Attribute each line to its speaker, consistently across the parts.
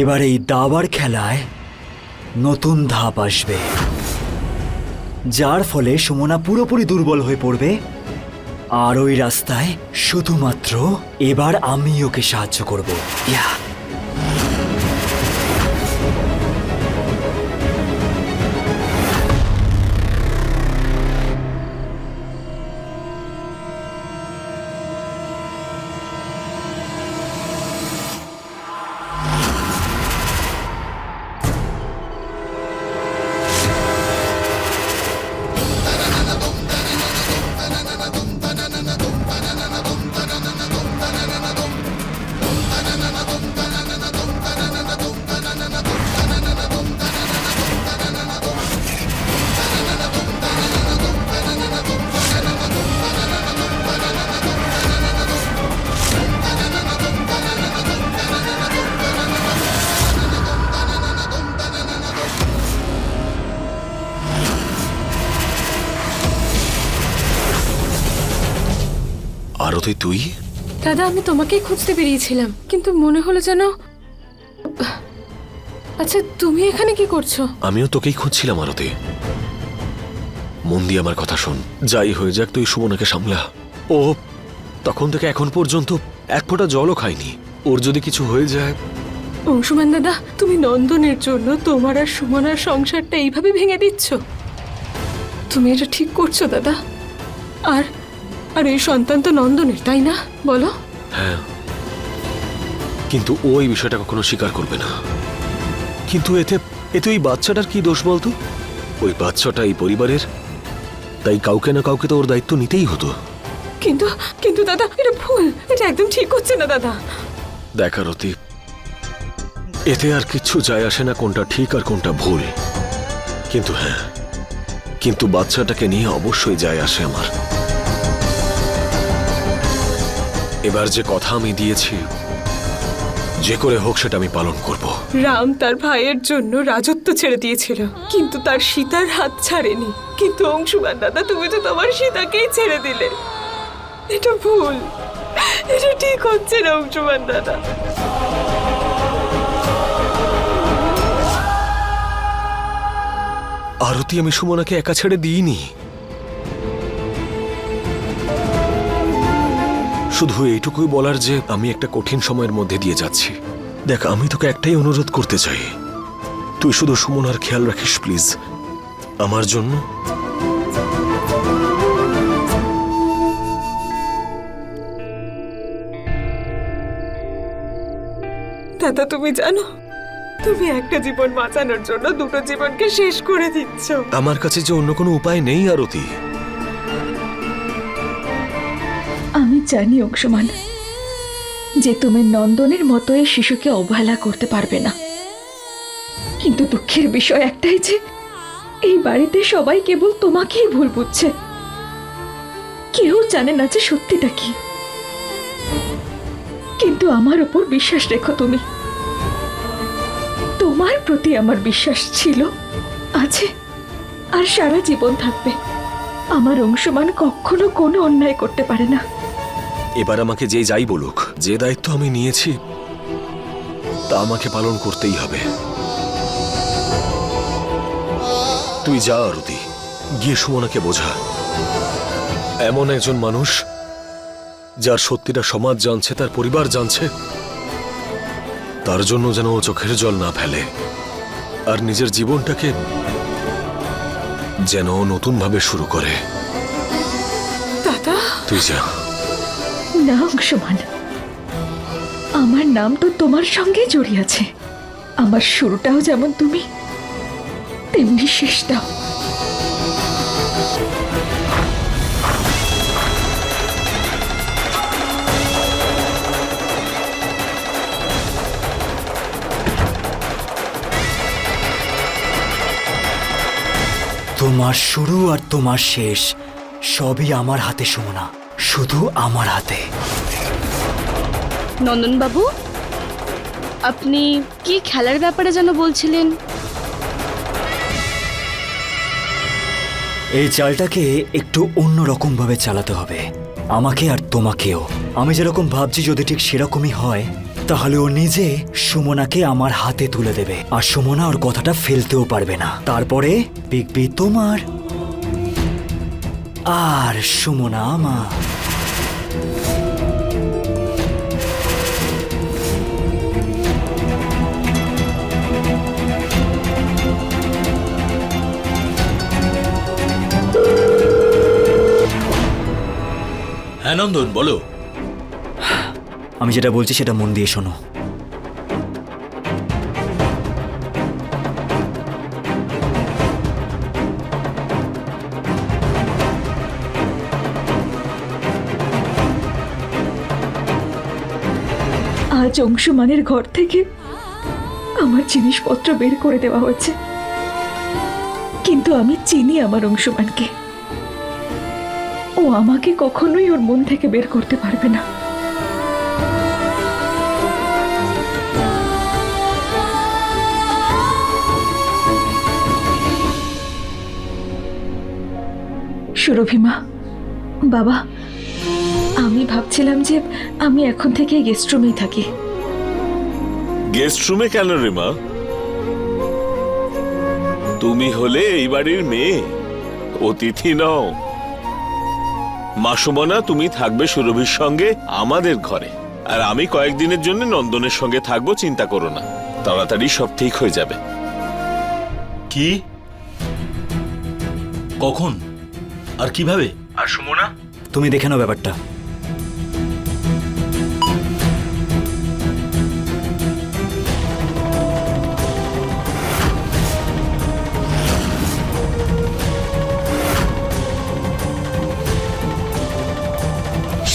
Speaker 1: এবার এই দাবার খেলায় নতুন ধাপ আসবে। যার ফলে সুমনা পুরোপুরি দুর্বল হয়ে পড়বে। আর ওই রাস্তায় শুধুমাত্র এবার আমি ওকে সাহায্য করব। ইয়া।
Speaker 2: দাদা আমি তোমাকেই খুঁজতে বেরিয়েছিলাম কিন্তু মনে হলো যেন আচ্ছা তুমি এখানে কি করছ?
Speaker 3: আমিও তোকেই খুঁজছিলাম আরতি। মন দিয়ে আমার কথা শোন। যাই হয়ে যাক তুই সুমনাকে সামলা। ও তখন থেকে এখন পর্যন্ত এক ফোঁটা জলও খায়নি। ওর যদি কিছু হয়ে যায়
Speaker 2: অংশুমান দাদা তুমি নন্দনের জন্য তোমার আর সুমনার সংসারটা এইভাবে ভেঙে দিচ্ছ? তুমি এটা ঠিক করছ দাদা। আর আর এই সন্তান তো নন্দনের তাই না? বলো।
Speaker 3: হ্যাঁ। কিন্তু ও এই বিষয়টা কখনো স্বীকার করবে না। কিন্তু এতে এতে ওই বাচ্চাটার কি দোষ বলতো? ওই বাচ্চাটা এই পরিবারের তাই কাউকে না কাউকে তো ওর দায়িত্ব নিতেই হতো।
Speaker 2: কিন্তু কিন্তু দাদা এটা ভুল। এটা একদম ঠিক হচ্ছে না দাদা।
Speaker 3: দেখার অতি এতে আর কিচ্ছু যায় আসে না কোনটা ঠিক আর কোনটা ভুল। কিন্তু হ্যাঁ কিন্তু বাচ্চাটাকে নিয়ে অবশ্যই যায় আসে আমার। এবার যে কথা আমি দিয়েছি যে করে হোক সেটা আমি পালন করব।
Speaker 2: রাম তার ভাইয়ের জন্য রাজত্ব ছেড়ে দিয়েছিল কিন্তু তার সীতার হাত ছাড়েনি। কিন্তু অংশুমান দাদা তুমি তো তোমার সীতাকেই ছেড়ে দিলে। এটা ভুল। এটা ঠিক হচ্ছে না অংশুমান দাদা।
Speaker 3: আরতি আমি সুমনাকে একা ছেড়ে দিইনি। শুধু এইটুকুই বলার যে আমি একটা কঠিন সময়ের মধ্যে দিয়ে যাচ্ছি। দেখ আমি তোকে একটাই অনুরোধ করতে চাই। তুই শুধু সুমনার খেয়াল রাখিস প্লিজ। আমার জন্য।
Speaker 2: দাদা তুমি জানো তুমি একটা জীবন বাঁচানোর জন্য দুটো জীবনকে শেষ করে দিচ্ছ।
Speaker 3: আমার কাছে যে অন্য কোনো উপায় নেই আরতি।
Speaker 4: জানি, অংশমান, যে তুমি নন্দনের মতো এই শিশুকে অবহেলা করতে পারবে না। কিন্তু দুঃখের বিষয় একটাই যে, এই বাড়িতে সবাই কেবল তোমাকেই ভুল বুঝছে। কেউ জানে না যে সত্যিটা কি। কিন্তু আমার উপর বিশ্বাস রেখো তুমি। তোমার প্রতি আমার বিশ্বাস ছিল, আছে, আর সারা জীবন থাকবে। আমার অংশমান কখনো কোনো অন্যায় করতে পারে না।
Speaker 3: এবার আমাকে যে যাই বলুক যে দায়িত্ব আমি নিয়েছি তা আমাকে পালন করতেই হবে। তুই যা আরতি। গিয়ে সুমনাকে বোঝা। এমন একজন মানুষ যার সত্যিটা সমাজ জানছে তার পরিবার জানছে তার জন্য যেন ও চোখের জল না ফেলে আর নিজের জীবনটাকে যেন নতুনভাবে শুরু করে। তুই যা।
Speaker 4: না অংশমান। আমার নাম তো তোমার সঙ্গে জড়িয়ে আছে। আমার শুরুটাও যেমন তুমি, তেমনি শেষটাও।
Speaker 1: তোমার শুরু আর তোমার শেষ সবই আমার হাতে সুমনা। শুধু আমার হাতে।
Speaker 5: নন্দনবাবু আপনি কি খেলার ব্যাপারে যেন বলছিলেন?
Speaker 1: এই চালটাকে একটু অন্য রকম ভাবে চালাতে হবে। আমাকে আর তোমাকেও। আমি যেরকম ভাবছি যদি ঠিক সেরকমই হয় তাহলে ও নিজে সুমনাকে আমার হাতে তুলে দেবে। আর সুমনা ওর কথাটা ফেলতেও পারবে না। তারপরে বিগ বি তোমার আর সুমনা আমার
Speaker 6: হ্যাঁ নন্দন বলো।
Speaker 1: আমি যেটা বলছি সেটা মন দিয়ে শোনো।
Speaker 4: অংশুমানের ঘর থেকে আমার জিনিসপত্র বের করে দেওয়া হয়েছে। কিন্তু আমি চিনি আমার অংশুমানকে। ও আমাকে কখনোই ওর মন থেকে বের করতে পারবে না। সুরভিমা বাবা, আমি ভাবছিলাম যে আমি এখন থেকে গেস্ট রুমেই থাকি।
Speaker 7: গেস্ট রুমে কেন রে মা? তুমি হলে এই বাড়ির মেয়ে। অতিথি নও। মাসুমনা তুমি থাকবে সুরভির সঙ্গে আমাদের ঘরে। আর আমি কয়েকদিনের জন্য নন্দনের সঙ্গে থাকব চিন্তা করো না। তাড়াতাড়ি সব ঠিক হয়ে যাবে।
Speaker 6: কি? কখন? আর কীভাবে? আর সুমনা?
Speaker 1: তুমি দেখে নাও ব্যাপারটা।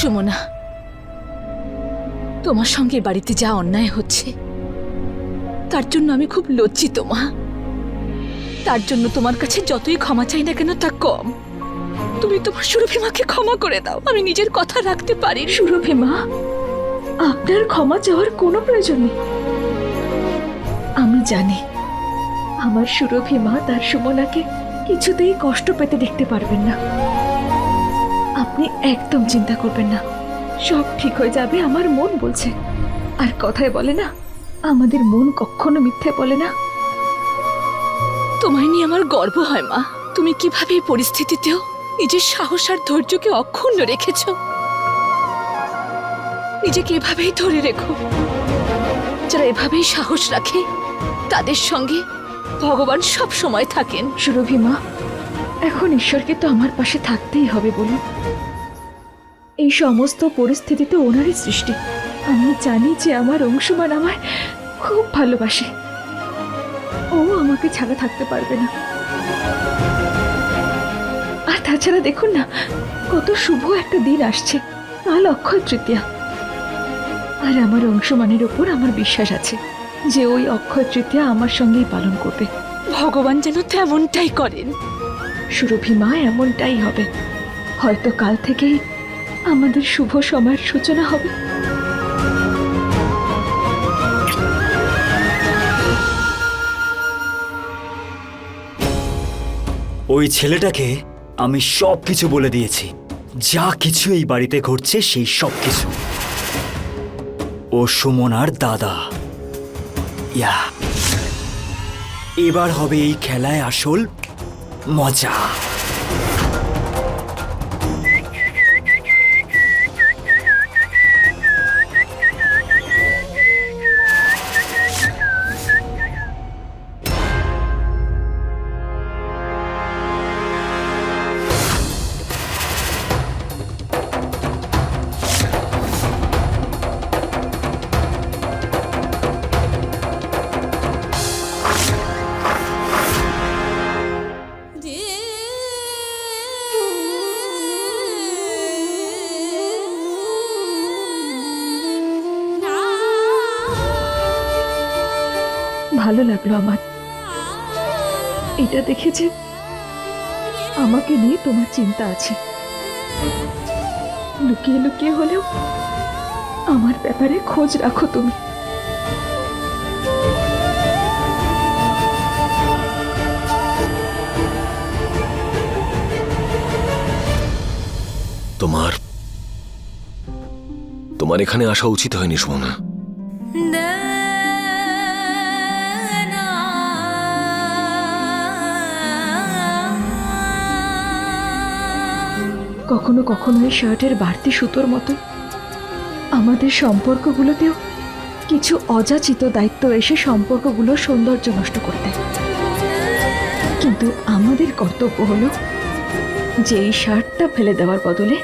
Speaker 8: সুমনা, তোমার সঙ্গে বাড়িতে যা অন্যায় হচ্ছে, তার জন্য আমি খুব লজ্জিত, মা। তার জন্য তোমার কাছে যতই ক্ষমা চাই না কেন, তা কম। তুমি তোমার সুরভিমাকে ক্ষমা করে দাও। আমি নিজের কথা রাখতে পারি।
Speaker 4: সুরভি মা, আপনার ক্ষমা চাওয়ার কোনো প্রয়োজন নেই। আমি জানি আমার সুরভি মা তার সুমনাকে কিছুতেই কষ্ট পেতে দেখতে পারবেন না। আপনি একদম চিন্তা করবেন না। সব ঠিক হয়ে যাবে আমার মন বলছে। আর কথায় বলে না আমাদের মন কখনো মিথ্যে বলে না।
Speaker 8: তোমায় নিয়ে আমার গর্ব হয় মা। তুমি কীভাবে এই পরিস্থিতিতেও নিজের সাহস আর ধৈর্যকে অক্ষুণ্ণ রেখেছ? নিজেকে এভাবেই ধরে রেখো। যারা এভাবেই সাহস রাখে তাদের সঙ্গে ভগবান সব সময় থাকেন।
Speaker 4: সুরভি মা এখন ঈশ্বরকে তো আমার পাশে থাকতেই হবে বলুন। এই সমস্ত পরিস্থিতিতে ওনারই সৃষ্টি। আমি জানি যে আমার অংশমান আমায় খুব ভালোবাসে। ও আমাকে ছাড়া থাকতে পারবে না। আর তাছাড়া দেখুন না কত শুভ একটা দিন আসছে। কাল অক্ষয় তৃতীয়া। আর আমার অংশমানের ওপর আমার বিশ্বাস আছে যে ওই অক্ষয় তৃতীয়া আমার সঙ্গেই পালন করবে।
Speaker 8: ভগবান যেন তেমনটাই করেন।
Speaker 4: সুরভি মা এমনটাই হবে। হয়তো কাল থেকেই আমাদের শুভ সময়ের সূচনা হবে।
Speaker 1: ওই ছেলেটাকে আমি সব কিছু বলে দিয়েছি। যা কিছু এই বাড়িতে ঘটছে সেই সব কিছু ও সুমনার দাদা। ইয়া। এবার হবে এই খেলায় আসল মজা।
Speaker 4: ভালো লাগল আমার। এটা দেখে যে আমাকে নিয়ে তোমার চিন্তা আছে। লুকিয়ে লুকিয়ে হলেও আমার ব্যাপারে খোঁজ রাখো তুমি।
Speaker 3: তোমার তোমার এখানে আসা উচিত হয়নি সুমনা।
Speaker 4: কখনো কখনো এই শার্টের বাড়তি সুতোর মতো। আমাদের সম্পর্কগুলোতেও কিছু অযাচিত দায়িত্ব এসে সম্পর্কগুলোর সৌন্দর্য নষ্ট করে দেয়। কিন্তু আমাদের কর্তব্য হলো যে এই শার্টটা ফেলে দেওয়ার বদলে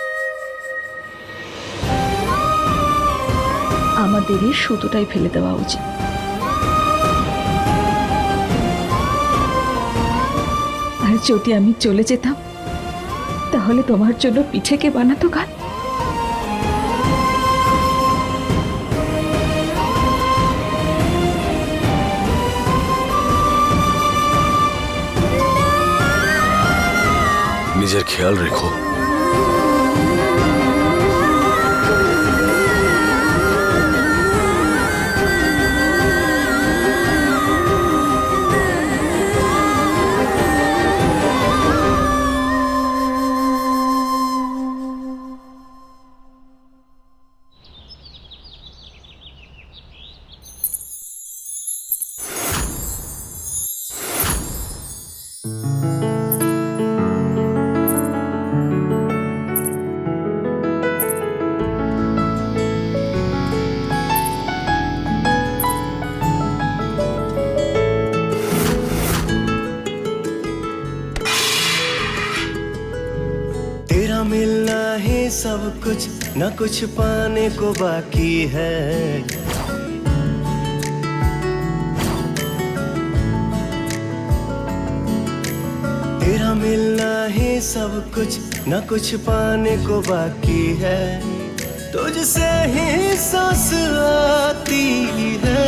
Speaker 4: আমাদের এই সুতোটাই ফেলে দেওয়া উচিত। আর যদি আমি চলে যেতাম তাহলে তোমার জন্য পিঠে কে বানাতো গান
Speaker 3: নিজের খেয়াল রেখো।
Speaker 9: न कुछ पाने को बाकी है। तेरा मिलना ही सब कुछ, न कुछ पाने को बाकी है। तुझसे ही सांस आती है,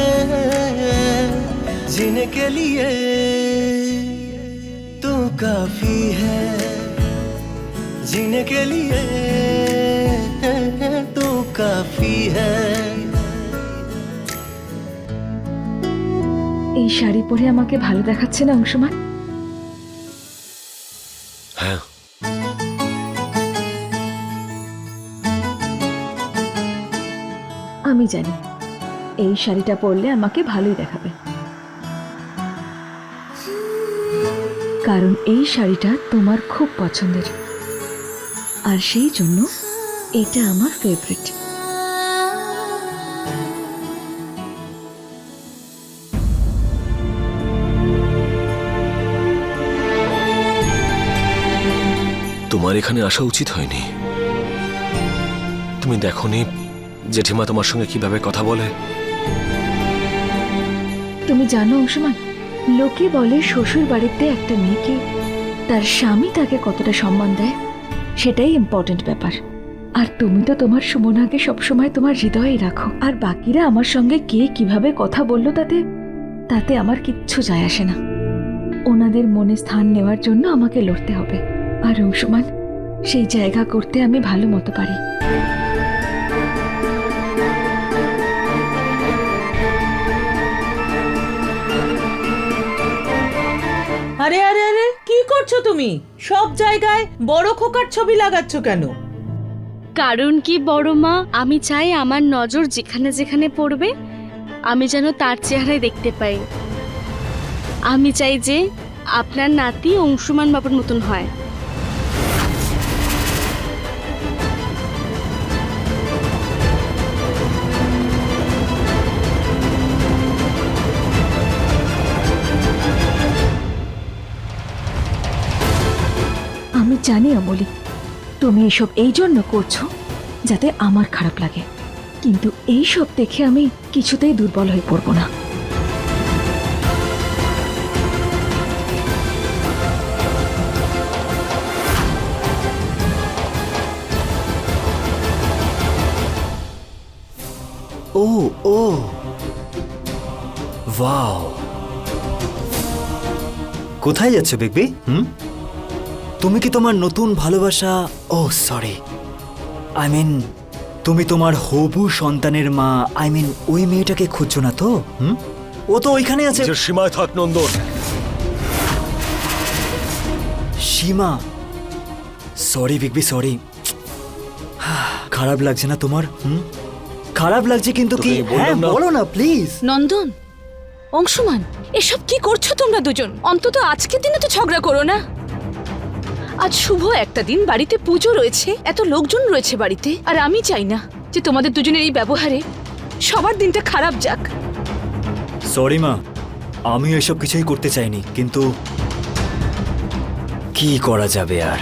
Speaker 9: जीने के लिए तू काफ़ी है। जीने के लिए কাফি
Speaker 4: এই শাড়ি পরে আমাকে ভালো দেখাচ্ছে না অংশমান?
Speaker 3: হ্যাঁ।
Speaker 4: আমি জানি এই শাড়িটা পরলে আমাকে ভালোই দেখাবে। কারণ এই শাড়িটা তোমার খুব পছন্দের। আর সেই জন্য এটা আমার ফেভারিট
Speaker 3: তোমার এখানে আসা উচিত হয়নি। তুমি দেখোনি জেঠিমা তোমার সঙ্গে কীভাবে কথা বলে?
Speaker 4: তুমি জানো অংশমান, লোকে বলে শ্বশুর বাড়িতে একটা মেয়েকে তার স্বামী তাকে কতটা সম্মান দেয়, সেটাই ইম্পর্ট্যান্ট ব্যাপার। আর তুমি তো তোমার সুমনাকে সবসময় তোমার হৃদয়ে রাখো। আর বাকিরা আমার সঙ্গে কে কীভাবে কথা বলল তাতে তাতে আমার কিচ্ছু যায় আসে না। ওনাদের মনে স্থান নেওয়ার জন্য আমাকে লড়তে হবে। আর অংশমান সেই জায়গা করতে আমি ভালো মতো পারি।
Speaker 10: আরে আরে আরে কি করছ তুমি? সব জায়গায় বড় খোকার ছবি লাগাচ্ছ কেন?
Speaker 5: কারণ কি বড় মা? আমি চাই আমার নজর যেখানে যেখানে পড়বে আমি যেন তার চেহারায় দেখতে পাই। আমি চাই যে আপনার নাতি অংশুমান বাবার মতন হয়।
Speaker 4: আমি জানি অমলি, তুমি এসব এই জন্য করছ যাতে আমার খারাপ লাগে। কিন্তু এই সব দেখে আমি কিছুতেই দুর্বল হয়ে পড়ব না।
Speaker 1: ও ও। কোথায় যাচ্ছ বিগবি হুম? তুমি কি তোমার নতুন ভালোবাসা? ও সরি আই মিন তুমি তোমার হবু সন্তানের মা আই মিন ওই মেয়েটাকে খুঁজছো না তো? হুম? ও তো ওইখানে আছে।
Speaker 3: নিজের সীমায় থাক নন্দন।
Speaker 1: সীমা? সরি বিগবি সরি খারাপ লাগছে না তোমার? হুম? খারাপ লাগছে কিন্তু কি?
Speaker 3: তোকে বললাম
Speaker 1: হ্যাঁ
Speaker 3: না।
Speaker 1: বলো না প্লিজ
Speaker 8: নন্দন অংশুমান এসব কি করছ তোমরা দুজন? অন্তত আজকের দিনে তো ঝগড়া করো না। আজ শুভ একটা দিন বাড়িতে পুজো রয়েছে এত লোকজন রয়েছে বাড়িতে আর আমি চাই না যে তোমাদের দুজনের এই ব্যবহারে সবার দিনটা খারাপ যাক।
Speaker 1: সরি মা আমি এসব কিছুই করতে চাইনি কিন্তু কি করা যাবে আর?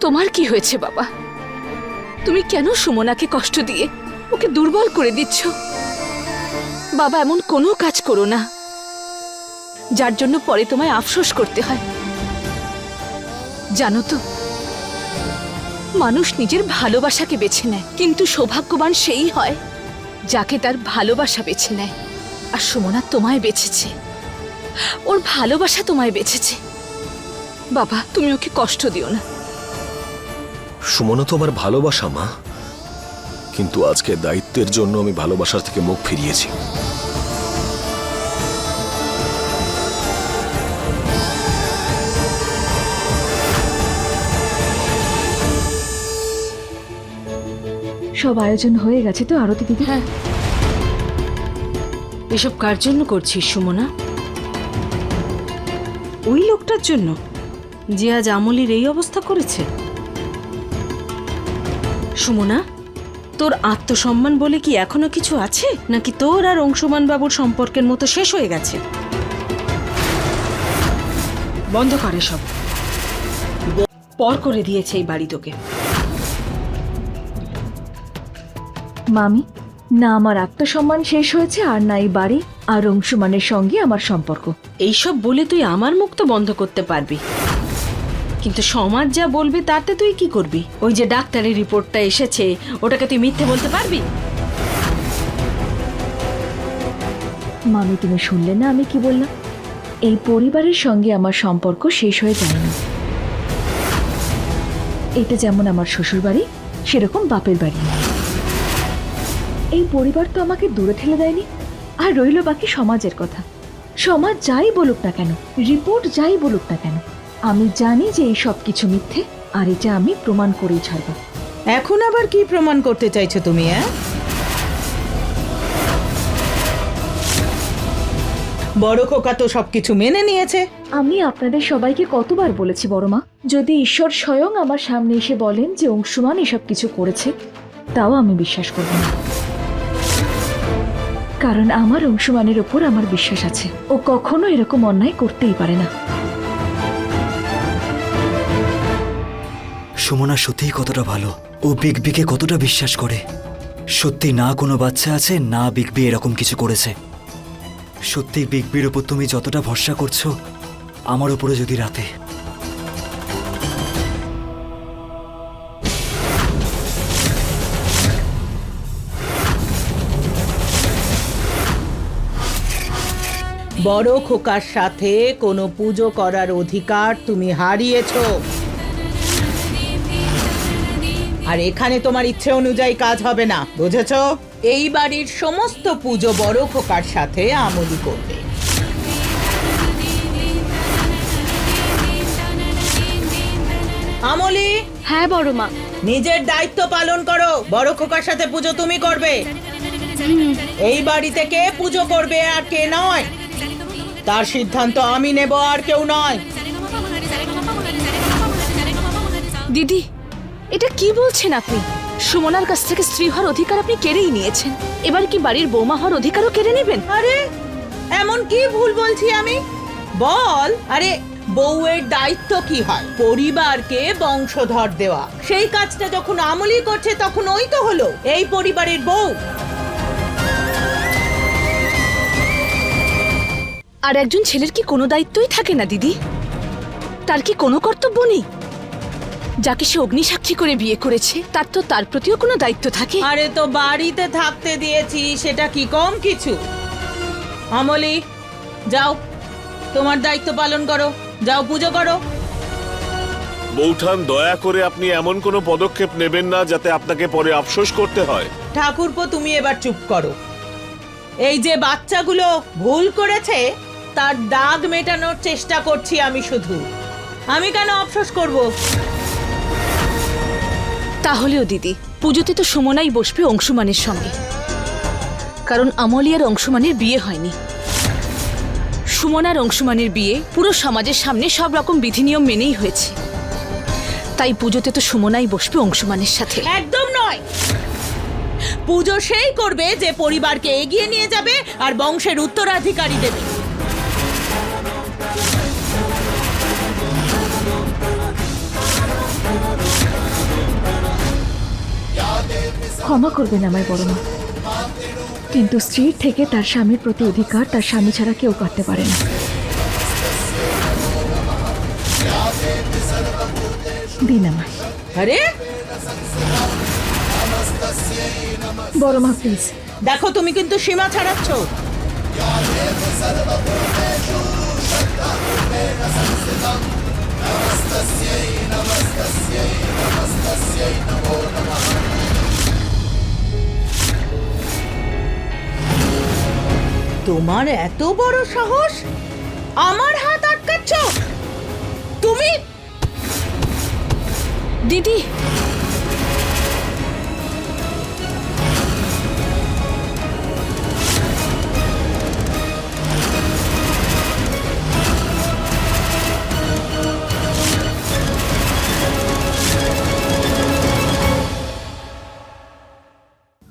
Speaker 8: তোমার কি হয়েছে বাবা? তুমি কেন সুমনাকে কষ্ট দিয়ে ওকে দুর্বল করে দিচ্ছ? বাবা এমন কোনো কাজ করো না। যার জন্য পরে তোমায় আফসোস করতে হয়। জানো তো, মানুষ নিজের ভালোবাসাকে বেছে নেয়, কিন্তু সৌভাগ্যবান সেই হয় যাকে তার ভালোবাসা বেছে নেয়। আর সুমনা তোমায় বেছেছে। ওর ভালোবাসা তোমায় বেছেছে। বাবা, তুমি ওকে কষ্ট দিও না।
Speaker 3: সুমনা তো আমার ভালোবাসা, মা। কিন্তু আজকে দায়িত্বের জন্য আমি ভালোবাসার থেকে মুখ ফিরিয়েছি।
Speaker 4: সব আয়োজন হয়ে গেছে তো, আরতি দিদি?
Speaker 10: হ্যাঁ। এসব কার জন্য করছিস, সুমনা? ওই লোকটার জন্য? যে আজ আমলির এই অবস্থা করেছে? সুমনা, তোর আত্মসম্মান বলে কি এখনও কিছু আছে? নাকি তোর আর অংশমান বাবুর সম্পর্কের মতো শেষ হয়ে গেছে? বন্ধ করে সব পর করে দিয়েছে এই বাড়ি তোকে।
Speaker 4: মামি না আমার আত্মসম্মান শেষ হয়েছে আর না এই বাড়ি আর অংশুমানের সঙ্গে আমার সম্পর্ক।
Speaker 10: এইসব বলে তুই আমার মুখ তো বন্ধ করতে পারবি। কিন্তু সমাজ যা বলবে তাতে তুই কি করবি? ওই যে ডাক্তারের রিপোর্টটা এসেছে ওটাকে তুই মিথ্যে বলতে পারবি?
Speaker 4: মামি তুমি শুনলে না আমি কি বললাম? এই পরিবারের সঙ্গে আমার সম্পর্ক শেষ হয়ে যায়নি। এটা যেমন আমার শ্বশুর বাড়ি সেরকম বাপের বাড়ি। এই পরিবার তো আমাকে দূরে ঠেলে দেয়নি। আর রইল বাকি সমাজের কথা। সমাজ যাই বলুক না কেন রিপোর্ট যাই বলুক না কেন আমি জানি যে এই সব কিছু মিথ্যে আর এটা আমি প্রমাণ করেই ছাড়বো।
Speaker 10: এখন আবার কি প্রমাণ করতে চাইছো তুমি হ্যাঁ বড় খোকা তো সবকিছু মেনে নিয়েছে।
Speaker 4: আমি আপনাদের সবাইকে কতবার বলেছি বড় মা যদি ঈশ্বর স্বয়ং আমার সামনে এসে বলেন যে অংশুমান এসব কিছু করেছে তাও আমি বিশ্বাস করব না। কারণ আমার অংশুমানের ওপর আমার বিশ্বাস আছে। ও কখনো এরকম অন্যায় করতেই পারে না।
Speaker 1: সুমনা সত্যিই কতটা ভালো? ও বিগ বিকে কতটা বিশ্বাস করে? সত্যি না কোনো বাচ্চা আছে, না বিগ বি এরকম কিছু করেছে। সত্যি বিগ বির ওপর তুমি যতটা ভরসা করছ, আমার ওপরে যদি রাতে।
Speaker 10: বড় খোকার সাথে কোনো পুজো করার অধিকার তুমি হারিয়েছো। আর এখানে তোমার ইচ্ছে অনুযায়ী কাজ হবে না বুঝেছ? এই বাড়ির সমস্ত পুজো বড় খোকার সাথে আমলি করবে। আমলি!
Speaker 5: হ্যাঁ বড় মা।
Speaker 10: নিজের দায়িত্ব পালন করো বড় খোকার সাথে পুজো তুমি করবে। এই বাড়িতে কে পুজো করবে আর কে নয়? তার সিদ্ধান্ত আমি নেব আর কেউ নয়।
Speaker 8: দিদি এটা কি বলছেন আপনি? সুমনার কাছ থেকে স্ত্রী হওয়ার অধিকার আপনি কেড়েই নিয়েছেন। এবার কি বাড়ির বৌমা হওয়ার অধিকারও কেড়ে নেবেন?
Speaker 10: আরে এমন কি ভুল বলছি আমি? বল আরে বউয়ের দায়িত্ব কি হয়? পরিবারকে বংশধর দেওয়া। সেই কাজটা যখন আমলি করছে তখন ওই তো হলো। এই পরিবারের বউ।
Speaker 8: আর একজন ছেলের কি কোনো দায়িত্বই থাকে না দিদি? তার কি কোনো কর্তব্য নেই? যাকে সে অগ্নিসাক্ষী করে বিয়ে করেছে তার তো তার প্রতিও কোনো দায়িত্ব থাকে।
Speaker 10: আরে তো বাড়িতে থাকতে দিয়েছি সেটা কি কম কিছু? আমলি যাও তোমার দায়িত্ব পালন করো যাও পুজো করো।
Speaker 7: বৌঠান দয়া করে আপনি এমন কোনো পদক্ষেপ নেবেন না যাতে আপনাকে পরে আফসোস করতে হয়।
Speaker 10: ঠাকুরপো তুমি এবার চুপ করো। এই যে বাচ্চাগুলো ভুল করেছে তার দাগ মেটানোর চেষ্টা করছি আমি শুধু। আমি কেন আফসোস করব?
Speaker 8: তাহলেও দিদি পুজোতে তো সুমনাই বসবে অংশুমানের সঙ্গে। কারণ আমলিয়ার অংশুমানের বিয়ে হয়নি। সুমনার অংশুমানের বিয়ে পুরো সমাজের সামনে সব রকম বিধিনিয়ম মেনেই হয়েছে। তাই পুজোতে তো সুমনাই বসবে অংশুমানের সাথে।
Speaker 10: একদম নয়! পুজো সেই করবে যে পরিবারকে এগিয়ে নিয়ে যাবে আর বংশের উত্তরাধিকারী দেবে।
Speaker 4: ক্ষমা করবেন আমায় বড় মা। কিন্তু স্ত্রীর থেকে তার স্বামীর প্রতি অধিকার তার স্বামী ছাড়া কেউ করতে পারে না। দিন আমায়।
Speaker 10: আরে!
Speaker 4: বড় মা প্লিজ।
Speaker 10: দেখো তুমি কিন্তু সীমা ছাড়াচ্ছ। তোমার এত বড় সাহস? আমার হাত আটকাচ্ছ? তুমি?
Speaker 8: দিদি